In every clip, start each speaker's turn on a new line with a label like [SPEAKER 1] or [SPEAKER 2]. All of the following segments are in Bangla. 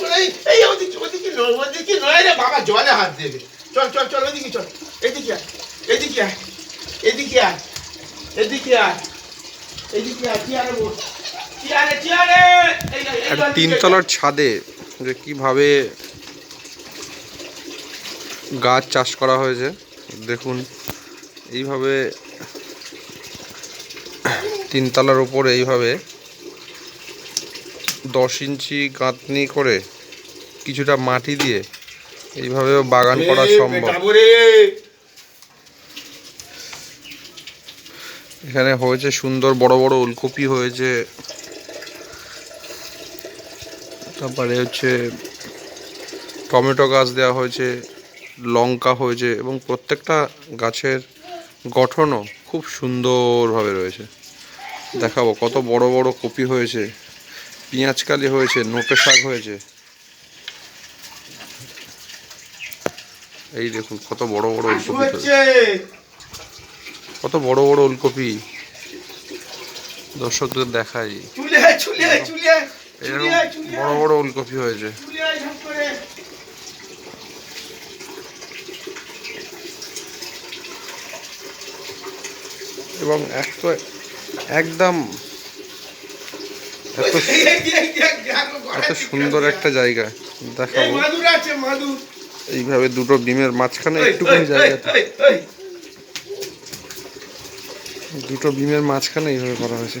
[SPEAKER 1] চল এই এই ওদিকে ওদিকে নয় ওদিকে নয়। রে বাবা জলে হাত দেবে চল চল চল ওদিকে চল। এদিকে আয় এদিকে আয় এদিকে আয় এদিকে আয় এদিকে আয়। কি আরে কি আরে কি আরে? এই এই, এই
[SPEAKER 2] আর
[SPEAKER 1] জল দিকে
[SPEAKER 2] তিনতলার ছাদে যে কীভাবে গাছ চাষ করা হয়েছে দেখুন। এইভাবে তিনতলার উপরে এইভাবে দশ ইঞ্চি গাঁথনি করে কিছুটা মাটি দিয়ে এইভাবেও বাগান করা সম্ভব। এখানে হয়েছে সুন্দর বড় বড় ওলকপি হয়েছে। তারপরে হচ্ছে টমেটো গাছ দেওয়া হয়েছে লঙ্কা হয়েছে এবং প্রত্যেকটা গাছের গঠনও খুব সুন্দরভাবে রয়েছে। দেখাবো কত বড় বড় কপি হয়েছে। পেঁয়াজকালি হয়েছে নোপে শাক হয়েছে। এই দেখুন কত বড় বড় ওলকপি কত বড় বড় ওলকপি দর্শকদের দেখাই। এরকম বড় বড় ওলকপি হয়েছে। এবং এক তো একদম এত সুন্দর একটা জায়গা দেখাবো এইভাবে দুটো ডিমের মাঝখানে একটুখানি
[SPEAKER 1] জায়গা
[SPEAKER 2] দুটো ডিমের মাঝখানে এইভাবে করা হয়েছে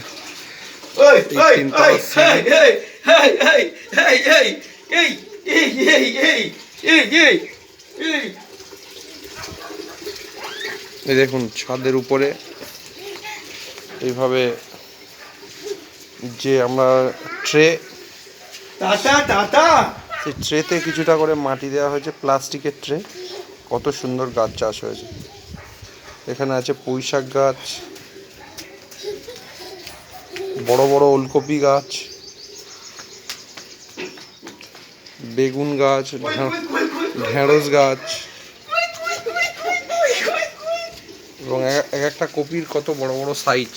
[SPEAKER 2] দেখুন ছাদের উপরে এইভাবে যে আমরা ট্রে
[SPEAKER 1] টাটা টাটা।
[SPEAKER 2] সেই ট্রেতে কিছুটা করে মাটি দেওয়া হয়েছে প্লাস্টিকের ট্রে। কত সুন্দর গাছ চাষ হয়েছে। এখানে আছে পুঁই শাক গাছ বড় বড় ওলকপি গাছ বেগুন গাছ ঢেঁড়স গাছ। এবং এক একটা কপির কত বড় বড় সাইজ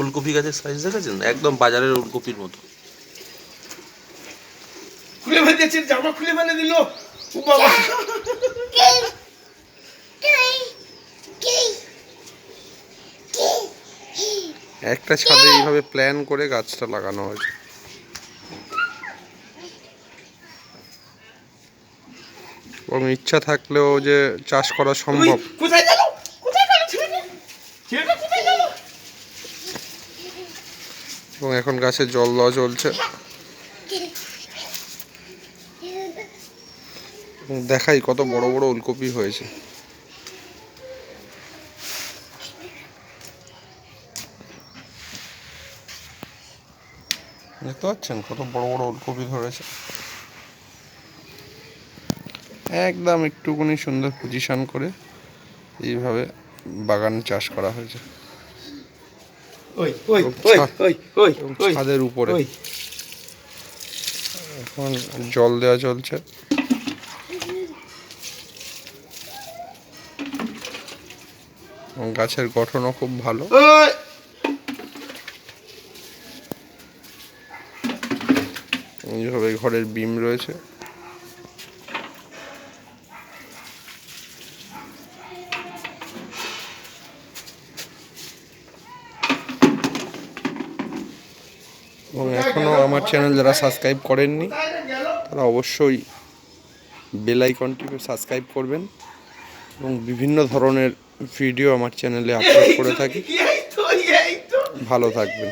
[SPEAKER 3] ওলকপি গাছের সাইজ দেখেছেন? একদম বাজারের ওলকপির মতো।
[SPEAKER 1] খুলে ফেলেছে জামা খুলে ফেলে দিল। ও বাবা।
[SPEAKER 2] একটা ছাদে এইভাবে প্ল্যান করে গাছটা লাগানো হয়েছে। এবং ইচ্ছা থাকলেও যে চাষ করা সম্ভব।
[SPEAKER 1] কোথায় গেল? কোথায় গেল? ছেলেটা? ছেলেটা কোথায় গেল?
[SPEAKER 2] এবং এখন গাছে জল দেওয়া চলছে। দেখাই কত বড় বড় ওলকপি হয়েছে। দেখতে পাচ্ছেন কত বড় বড় ওলকপি ধরেছে। একদম একটুখানি সুন্দর পজিশন করে এইভাবে বাগান চাষ করা হয়েছে।
[SPEAKER 1] ওই ওই ওই ওই ওই ওই
[SPEAKER 2] ছাদের উপরে।
[SPEAKER 1] ওই।
[SPEAKER 2] এখন জল দেওয়া চলছে। গাছের গঠনও খুব ভালো। এইভাবে ঘরের বিম রয়েছে। এবং এখনও আমার চ্যানেল যারা সাবস্ক্রাইব করেননি, তারা অবশ্যই বেল আইকনটি সাবস্ক্রাইব করবেন এবং বিভিন্ন ধরনের ভিডিও আমার চ্যানেলে আপলোড করে থাকি। ভালো থাকবেন।